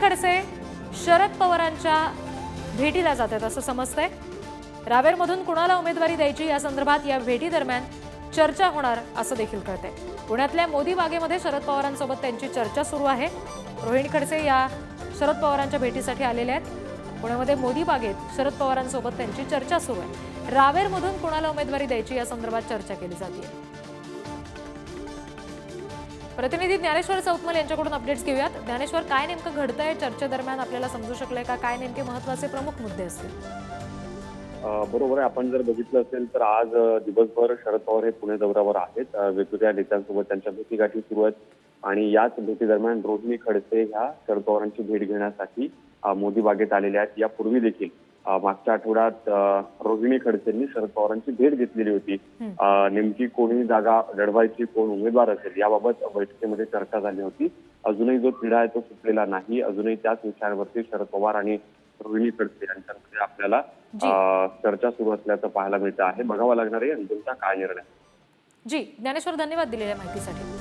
खडसे शरद पवारांच्या भेटीला जात आहेत असं समजतंय. रावेरमधून कुणाला उमेदवारी द्यायची या संदर्भात या भेटी दरम्यान चर्चा होणार असं देखील कळतंय. पुण्यातल्या मोदी बागेमध्ये शरद पवारांसोबत त्यांची चर्चा सुरू आहे. रोहिणी खडसे या शरद पवारांच्या भेटीसाठी आलेले आहेत. पुण्यामध्ये मोदी बागेत शरद पवारांसोबत त्यांची चर्चा सुरू आहे. रावेरमधून कुणाला उमेदवारी द्यायची या संदर्भात चर्चा केली जाते. प्रतिनिधी ज्ञानेश्वर चौतमल यांच्याकडून अपडेट्स घेऊयात. ज्ञानेश्वर काय नेमकं घडतंय? चर्चेदरम्यान आपल्याला समजू शकलंय का? काय नेमके महत्त्वाचे प्रमुख मुद्दे असतील? बरोबर आहे. आपण जर बघितलं असेल तर आज दिवसभर शरद पवार हे पुणे दौऱ्यावर आहेत. वेगवेगळ्या नेत्यांसोबत त्यांच्या भेटीगाठी सुरू आहेत. आणि याच भेटीदरम्यान रोहिणी खडसे ह्या शरद पवारांची भेट घेण्यासाठी मोदी बागेत आलेल्या आहेत. यापूर्वी देखील मागच्या आठवड्यात रोहिणी खडसेंनी शरद पवारांची भेट घेतलेली होती. नेमकी कोणी जागा लढवायची कोण उमेदवार असेल याबाबत बैठकीमध्ये चर्चा झाली होती. अजूनही जो तिढा आहे तो सुटलेला नाही. अजूनही त्याच विषयांवरती शरद पवार आणि रोहिणी खडसे यांच्यामध्ये आपल्याला चर्चा सुरू असल्याचं पाहायला मिळतं आहे. बघावं लागणार आहे अंतिमता काय निर्णय. जी ज्ञानेश्वर धन्यवाद दिलेल्या माहितीसाठी.